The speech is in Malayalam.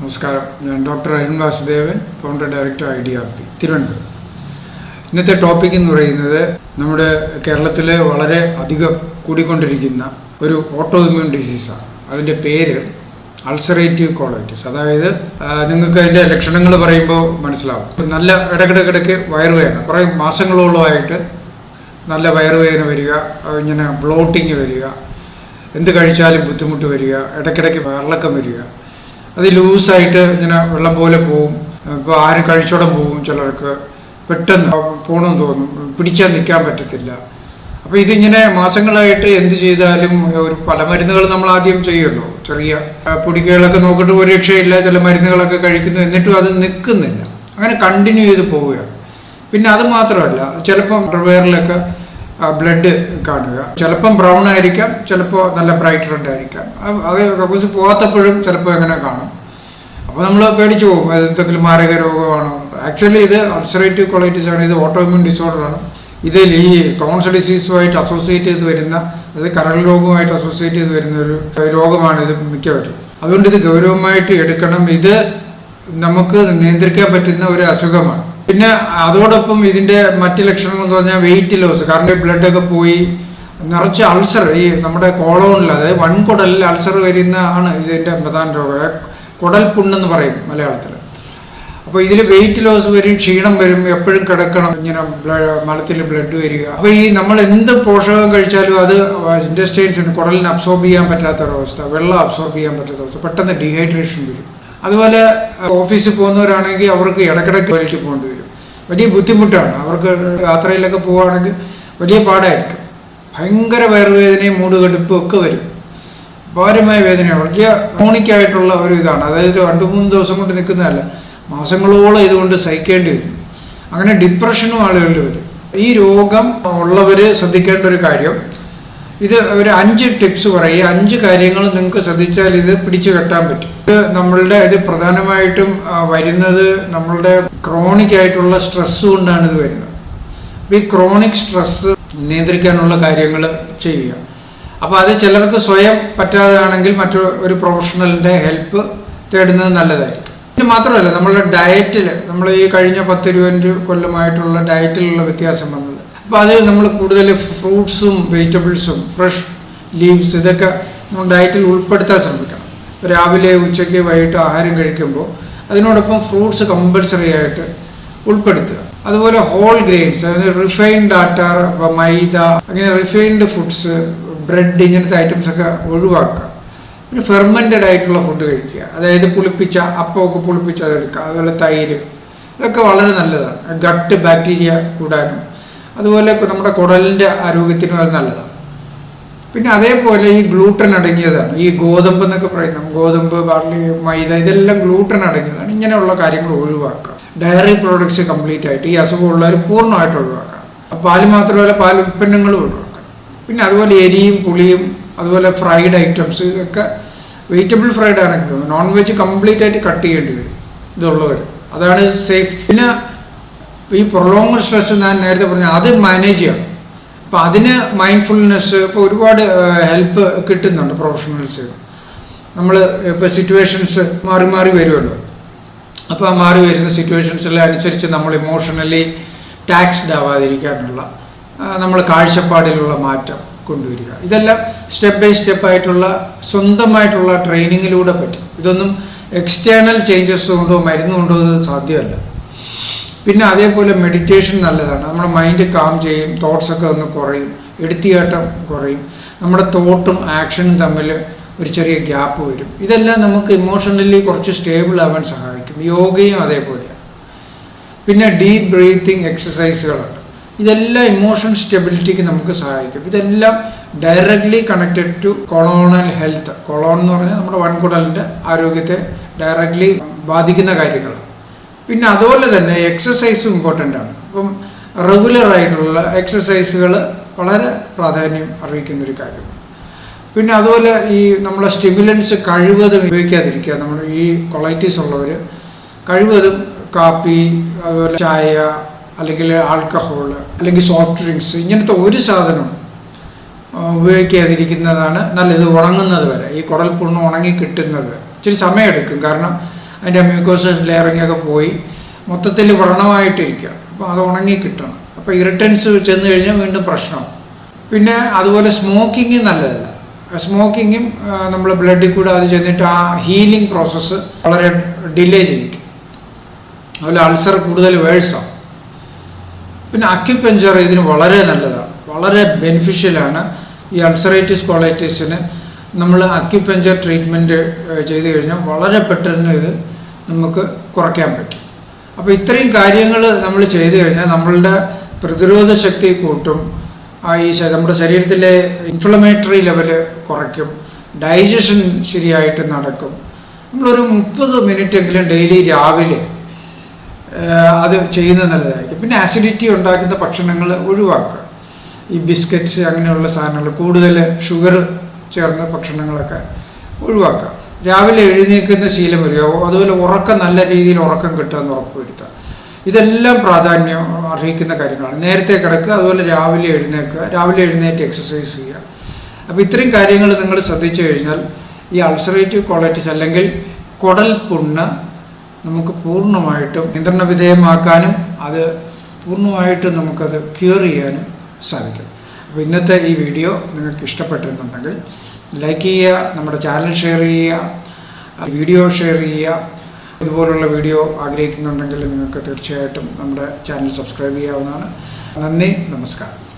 നമസ്കാരം. ഞാൻ doctor Arun Vasudevan founder director I D R P Thiruvananthapuram. ഇന്നത്തെ ടോപ്പിക് എന്ന് പറയുന്നത് നമ്മുടെ കേരളത്തിലെ വളരെ അധികം കൂടിക്കൊണ്ടിരിക്കുന്ന ഒരു ഓട്ടോ ഇമ്മ്യൂൺ ഡിസീസാണ് അതിന്റെ പേര് അൾസറേറ്റീവ് കോളൈറ്റിസ് അതായത് നിങ്ങൾക്ക് അതിന്റെ ലക്ഷണങ്ങൾ പറയുമ്പോൾ മനസ്സിലാവും. നല്ല ഇടയ്ക്കിടയ്ക്കിടയ്ക്ക് വയറുവേദന. കുറേ മാസങ്ങളോളമായിട്ട് നല്ല വയറുവേദന വരിക ഇങ്ങനെ ബ്ലോട്ടിങ് വരിക എന്ത് കഴിച്ചാലും ബുദ്ധിമുട്ട് വരിക ഇടയ്ക്കിടയ്ക്ക് വെള്ളക്കം വരിക. അത് ലൂസായിട്ട് ഇങ്ങനെ വെള്ളം പോലെ പോവും. ഇപ്പോൾ ആരും കഴിച്ചോടം പോവും ചിലർക്ക്. പെട്ടെന്ന് പോകണമെന്ന് തോന്നും. പിടിച്ചാൽ നിൽക്കാൻ പറ്റത്തില്ല. അപ്പോൾ ഇതിങ്ങനെ മാസങ്ങളായിട്ട് എന്ത് ചെയ്താലും ഒരു പല മരുന്നുകൾ നമ്മൾ ആദ്യം ചെയ്യുമല്ലോ. ചെറിയ പൊടിക്കകളൊക്കെ നോക്കിയിട്ട് ഒരു രക്ഷയില്ല ചില മരുന്നുകളൊക്കെ കഴിക്കുന്നു എന്നിട്ടും അത് നിൽക്കുന്നില്ല അങ്ങനെ കണ്ടിന്യൂ ചെയ്ത് പോവുകയാണ്. പിന്നെ അത് മാത്രമല്ല ചിലപ്പം റിവേറിലൊക്കെ ബ്ലഡ് കാണുക. ചിലപ്പം ബ്രൗൺ ആയിരിക്കാം ചിലപ്പോൾ നല്ല ബ്രൈറ്റ് റെഡ് ആയിരിക്കാം. അത് കക്കൂസ് പോകാത്തപ്പോഴും ചിലപ്പോൾ എങ്ങനെ കാണും. അപ്പോൾ നമ്മൾ പേടിച്ചു പോകും എന്തെങ്കിലും മാരക രോഗമാണോ? ആക്ച്വലി ഇത് അൾസറേറ്റീവ് കൊളൈറ്റിസ് ആണ് ഇത് ഓട്ടോമ്യൂൺ ഡിസോർഡർ ആണ്. ഇതിൽ ഈ കോൺസ് ഡിസീസുമായിട്ട് അസോസിയേറ്റ് ചെയ്ത് വരുന്ന അത് കരൾ രോഗവുമായിട്ട് അസോസിയേറ്റ് ചെയ്ത് വരുന്ന ഒരു രോഗമാണ് ഇത് മിക്കവരും. അതുകൊണ്ട് ഇത് ഗൗരവമായിട്ട് എടുക്കണം. ഇത് നമുക്ക് നിയന്ത്രിക്കാൻ പറ്റുന്ന ഒരു അസുഖമാണ്. പിന്നെ അതോടൊപ്പം ഇതിന്റെ മറ്റ് ലക്ഷണങ്ങൾ എന്ന് പറഞ്ഞാൽ വെയിറ്റ് ലോസ് കാരണം ബ്ലഡ് ഒക്കെ പോയി നിറച്ച് അൾസർ ഈ നമ്മുടെ കോളോണിൽ അതായത് വൻകുടലിൽ അൾസർ വരുന്ന ആണ് ഇതിന്റെ പ്രധാന രോഗം. കുടൽ പുണ്ണെന്ന് പറയും മലയാളത്തിൽ അപ്പോൾ ഇതിൽ വെയിറ്റ് ലോസ് വരും ക്ഷീണം വരും എപ്പോഴും കിടക്കണം ഇങ്ങനെ മലത്തിൽ ബ്ലഡ് വരിക. അപ്പോൾ ഈ നമ്മൾ എന്ത് പോഷകം കഴിച്ചാലും അത് ഇൻഡസ്ട്രീൻസിന് കുടലിന് അബ്സോർബ് ചെയ്യാൻ പറ്റാത്ത അവസ്ഥ വെള്ളം അബ്സോർബ് ചെയ്യാൻ പറ്റാത്ത അവസ്ഥ. പെട്ടെന്ന് ഡീഹൈഡ്രേഷൻ വരും. അതുപോലെ ഓഫീസിൽ പോകുന്നവരാണെങ്കിൽ അവർക്ക് ഇടയ്ക്കിടയ്ക്ക് ടോയ്ലറ്റിൽ പോകേണ്ടി വരും. വലിയ ബുദ്ധിമുട്ടാണ്. അവർക്ക് യാത്രയിലൊക്കെ പോവുകയാണെങ്കിൽ വലിയ പാടായിരിക്കും. ഭയങ്കര വയറുവേദനയും മൂടുകടുപ്പും ഒക്കെ വരും. അപാരമായ വേദനയാണ്. വലിയ ക്രോണിക്കായിട്ടുള്ള ഒരു ഇതാണ്. അതായത് രണ്ട് മൂന്ന് ദിവസം കൊണ്ട് നിൽക്കുന്നതല്ല. മാസങ്ങളോളം ഇതുകൊണ്ട് സഹിക്കേണ്ടി വരും. അങ്ങനെ ഡിപ്രഷനും ആളുകളിൽ വരും. ഈ രോഗം ഉള്ളവർ ശ്രദ്ധിക്കേണ്ട ഒരു കാര്യം ഇത് ഒരു അഞ്ച് ടിപ്സ് പറയും. അഞ്ച് കാര്യങ്ങൾ നിങ്ങൾക്ക് ശ്രദ്ധിച്ചാൽ ഇത് പിടിച്ചു കെട്ടാൻ പറ്റും. ഇത് നമ്മളുടെ ഇത് പ്രധാനമായിട്ടും വരുന്നത് നമ്മളുടെ ക്രോണിക് ആയിട്ടുള്ള സ്ട്രെസ് കൊണ്ടാണ് ഇത് വരുന്നത്. അപ്പം ഈ ക്രോണിക് സ്ട്രെസ് നിയന്ത്രിക്കാനുള്ള കാര്യങ്ങൾ ചെയ്യുക. അപ്പോൾ അത് ചിലർക്ക് സ്വയം പറ്റാതാണെങ്കിൽ മറ്റു ഒരു പ്രൊഫഷണലിന്റെ ഹെൽപ്പ് തേടുന്നത് നല്ലതായിരിക്കും. ഇത് മാത്രമല്ല നമ്മളുടെ ഡയറ്റിൽ നമ്മൾ ഈ കഴിഞ്ഞ പത്ത് ഇരുപത്തഞ്ച് കൊല്ലമായിട്ടുള്ള ഡയറ്റിലുള്ള വ്യത്യാസം വന്നത് അപ്പോൾ അത് നമ്മൾ കൂടുതൽ ഫ്രൂട്ട്സും വെജിറ്റബിൾസും ഫ്രഷ് ലീവ്സ് ഇതൊക്കെ നമ്മൾ ഡയറ്റിൽ ഉൾപ്പെടുത്താൻ ശ്രമിക്കണം. രാവിലെ ഉച്ചയ്ക്ക് വൈകിട്ട് ആഹാരം കഴിക്കുമ്പോൾ അതിനോടൊപ്പം ഫ്രൂട്ട്സ് കമ്പൽസറി ആയിട്ട് ഉൾപ്പെടുത്തുക. അതുപോലെ ഹോൾ ഗ്രെയിൻസ് അതായത് റിഫൈൻഡ് ആട്ടർ മൈദ അങ്ങനെ റിഫൈൻഡ് ഫുഡ്സ് ബ്രെഡ് ഇങ്ങനത്തെ ഐറ്റംസ് ഒക്കെ ഒഴിവാക്കുക. പിന്നെ ഫെർമെന്റഡ് ആയിട്ടുള്ള ഫുഡ് കഴിക്കുക. അതായത് പുളിപ്പിച്ച അപ്പമൊക്കെ പുളിപ്പിച്ച് അതെടുക്കുക. അതുപോലെ തൈര് ഇതൊക്കെ വളരെ നല്ലതാണ്. ഗട്ട് ബാക്ടീരിയ കൂടാനും. അതുപോലെ നമ്മുടെ കുടലിന്റെ ആരോഗ്യത്തിനും അത് നല്ലതാണ്. പിന്നെ അതേപോലെ ഈ ഗ്ലൂട്ടൻ അടങ്ങിയതാണ്. ഈ ഗോതമ്പ് എന്നൊക്കെ പറയുന്ന ഗോതമ്പ് ബാർലി മൈദ ഇതെല്ലാം ഗ്ലൂട്ടൻ അടങ്ങിയതാണ്. ഇങ്ങനെയുള്ള കാര്യങ്ങൾ ഒഴിവാക്കുക ഡയറി പ്രോഡക്ട്സ് കംപ്ലീറ്റ് ആയിട്ട് ഈ അസുഖമുള്ളവർ പൂർണമായിട്ട് ഒഴിവാക്കണം. പാൽ മാത്രമല്ല പാൽ ഉൽപ്പന്നങ്ങളും ഒഴിവാക്കണം. പിന്നെ അതുപോലെ എരിയും പുളിയും അതുപോലെ ഫ്രൈഡ് ഐറ്റംസ് ഒക്കെ വെജിറ്റബിൾ ഫ്രൈഡ് ആണെങ്കിലും നോൺ വെജ് കംപ്ലീറ്റ് ആയിട്ട് കട്ട് ചെയ്യേണ്ടി വരും. ഇതുള്ളവർ. അതാണ് സേഫ് പിന്നെ ഈ പ്രൊലോങ് സ്ട്രെസ് ഞാൻ നേരത്തെ പറഞ്ഞ അത് മാനേജ് ചെയ്യണം അപ്പം അതിന് മൈൻഡ്ഫുൾനെസ് ഇപ്പോൾ ഒരുപാട് ഹെൽപ്പ് കിട്ടുന്നുണ്ട് പ്രൊഫഷണൽസ് നമ്മൾ ഇപ്പോൾ സിറ്റുവേഷൻസ് മാറി മാറി വരുമല്ലോ. അപ്പോൾ ആ മാറി വരുന്ന സിറ്റുവേഷൻസിൽ അനുസരിച്ച് നമ്മൾ ഇമോഷണലി ടാക്സ്ഡ് ആവാതിരിക്കാനുള്ള നമ്മൾ കാഴ്ചപ്പാടിലുള്ള മാറ്റം കൊണ്ടുവരിക. ഇതെല്ലാം സ്റ്റെപ്പ് ബൈ സ്റ്റെപ്പ് ആയിട്ടുള്ള സ്വന്തമായിട്ടുള്ള ട്രെയിനിങ്ങിലൂടെ പറ്റും. ഇതൊന്നും എക്സ്റ്റേണൽ ചേഞ്ചസ് കൊണ്ടോ മരുന്ന് കൊണ്ടോ സാധ്യമല്ല. പിന്നെ അതേപോലെ മെഡിറ്റേഷൻ നല്ലതാണ്. നമ്മുടെ മൈൻഡ് കാം ചെയ്യും തോട്ട്സ് ഒക്കെ ഒന്ന് കുറയും എടുത്തിയാട്ടം കുറയും. നമ്മുടെ തോട്ടും ആക്ഷനും തമ്മിൽ ഒരു ചെറിയ ഗ്യാപ്പ് വരും. ഇതെല്ലാം നമുക്ക് ഇമോഷണലി കുറച്ച് സ്റ്റേബിൾ ആവാൻ സഹായിക്കും. യോഗയും അതേപോലെയാണ് പിന്നെ ഡീപ്പ് ബ്രീത്തിങ് എക്സസൈസുകളുണ്ട് ഇതെല്ലാം ഇമോഷൻ സ്റ്റെബിലിറ്റിക്ക് നമുക്ക് സഹായിക്കും. ഇതെല്ലാം directly connected to colonal health colon എന്ന് പറഞ്ഞാൽ നമ്മുടെ വൻകുടലിന്റെ ആരോഗ്യത്തെ ഡയറക്റ്റ്ലി ബാധിക്കുന്ന കാര്യങ്ങളാണ്. പിന്നെ അതുപോലെ തന്നെ എക്സസൈസും ഇമ്പോർട്ടന്റ് ആണ്. അപ്പം റെഗുലർ ആയിട്ടുള്ള എക്സസൈസുകൾ വളരെ പ്രാധാന്യം അറിയിക്കുന്ന ഒരു കാര്യമാണ് പിന്നെ അതുപോലെ ഈ നമ്മളെ സ്റ്റിമുലൻസ് കഴിവതും ഉപയോഗിക്കാതിരിക്കുക. നമ്മൾ ഈ കൊളൈറ്റീസ് ഉള്ളവർ കഴിവതും കാപ്പി അതുപോലെ ചായ അല്ലെങ്കിൽ ആൽക്കഹോൾ അല്ലെങ്കിൽ സോഫ്റ്റ് ഡ്രിങ്ക്സ് ഇങ്ങനത്തെ ഒരു സാധനം ഉപയോഗിക്കാതിരിക്കുന്നതാണ് നല്ലത്. ഉണങ്ങുന്നത് വരെ ഈ കുടൽ പുണ്ണ് ഉണങ്ങി കിട്ടുന്നത്. ഇച്ചിരി സമയമെടുക്കും കാരണം അതിന്റെ മ്യൂക്കോസസ് ലെയറിങ്ങൊക്കെ പോയി. മൊത്തത്തിൽ വ്രണമായിട്ടിരിക്കുക. അപ്പോൾ അത് ഉണങ്ങി കിട്ടണം. അപ്പോൾ ഇറിട്ടൻസ് ചെന്ന് കഴിഞ്ഞാൽ വീണ്ടും പ്രശ്നമാവും പിന്നെ അതുപോലെ സ്മോക്കിങ് നല്ലതല്ല. സ്മോക്കിങ്ങും നമ്മൾ ബ്ലഡിൽ കൂടെ അത് ചെന്നിട്ട് ആ ഹീലിംഗ് പ്രോസസ്സ് വളരെ ഡിലേ ചെയ്യിക്കും. അതുപോലെ അൾസർ കൂടുതൽ വേഴ്സാണ് പിന്നെ അക്യുപെഞ്ചർ ഇതിന് വളരെ നല്ലതാണ് വളരെ ബെനിഫിഷ്യലാണ് ഈ അൾസറൈറ്റിസ് കോളേറ്റീസിന് നമ്മൾ അക്യുപെഞ്ചർ ട്രീറ്റ്മെന്റ് ചെയ്ത് കഴിഞ്ഞാൽ വളരെ പെട്ടെന്ന് ഇത് നമുക്ക് കുറയ്ക്കാൻ പറ്റും. അപ്പോൾ ഇത്രയും കാര്യങ്ങൾ നമ്മൾ ചെയ്തു കഴിഞ്ഞാൽ നമ്മളുടെ പ്രതിരോധ ശക്തി കൂട്ടും. ഈ നമ്മുടെ ശരീരത്തിലെ ഇൻഫ്ലമേറ്ററി ലെവൽ കുറയ്ക്കും. ഡൈജഷൻ ശരിയായിട്ട് നടക്കും. നമ്മളൊരു മുപ്പത് മിനിറ്റെങ്കിലും ഡെയിലി രാവിലെ അത് ചെയ്യുന്നത് നല്ലതായിരിക്കും. പിന്നെ ആസിഡിറ്റി ഉണ്ടാക്കുന്ന ഭക്ഷണങ്ങൾ ഒഴിവാക്കുക. ഈ ബിസ്ക്കറ്റ്സ് അങ്ങനെയുള്ള സാധനങ്ങൾ കൂടുതൽ ഷുഗർ ചേർന്ന ഭക്ഷണങ്ങളൊക്കെ ഒഴിവാക്കുക. രാവിലെ എഴുന്നേൽക്കുന്ന ശീലം വരിക. അതുപോലെ ഉറക്കം നല്ല രീതിയിൽ ഉറക്കം കിട്ടുമെന്ന് ഉറപ്പുവരുത്തുക ഇതെല്ലാം പ്രാധാന്യം അർഹിക്കുന്ന കാര്യങ്ങളാണ്. നേരത്തെ കിടക്കുക അതുപോലെ രാവിലെ എഴുന്നേൽക്കുക രാവിലെ എഴുന്നേറ്റ് എക്സസൈസ് ചെയ്യുക. അപ്പോൾ ഇത്രയും കാര്യങ്ങൾ നിങ്ങൾ ശ്രദ്ധിച്ചു കഴിഞ്ഞാൽ ഈ അൾസറേറ്റീവ് ക്വാളിറ്റീസ് അല്ലെങ്കിൽ കുടൽ പുണ്ണ് നമുക്ക് പൂർണമായിട്ടും നിയന്ത്രണ വിധേയമാക്കാനും അത് പൂർണമായിട്ടും നമുക്കത് ക്യൂർ ചെയ്യാനും സാധിക്കും. അപ്പോൾ ഇന്നത്തെ ഈ വീഡിയോ നിങ്ങൾക്ക് ഇഷ്ടപ്പെട്ടിട്ടുണ്ടെങ്കിൽ ലൈക്ക് ചെയ്യുക നമ്മുടെ ചാനൽ ഷെയർ ചെയ്യുക വീഡിയോ ഷെയർ ചെയ്യുക. ഇതുപോലുള്ള വീഡിയോ ആഗ്രഹിക്കുന്നുണ്ടെങ്കിൽ നിങ്ങൾക്ക് തീർച്ചയായിട്ടും നമ്മുടെ ചാനൽ സബ്സ്ക്രൈബ് ചെയ്യാവുന്നതാണ്. നന്ദി നമസ്കാരം.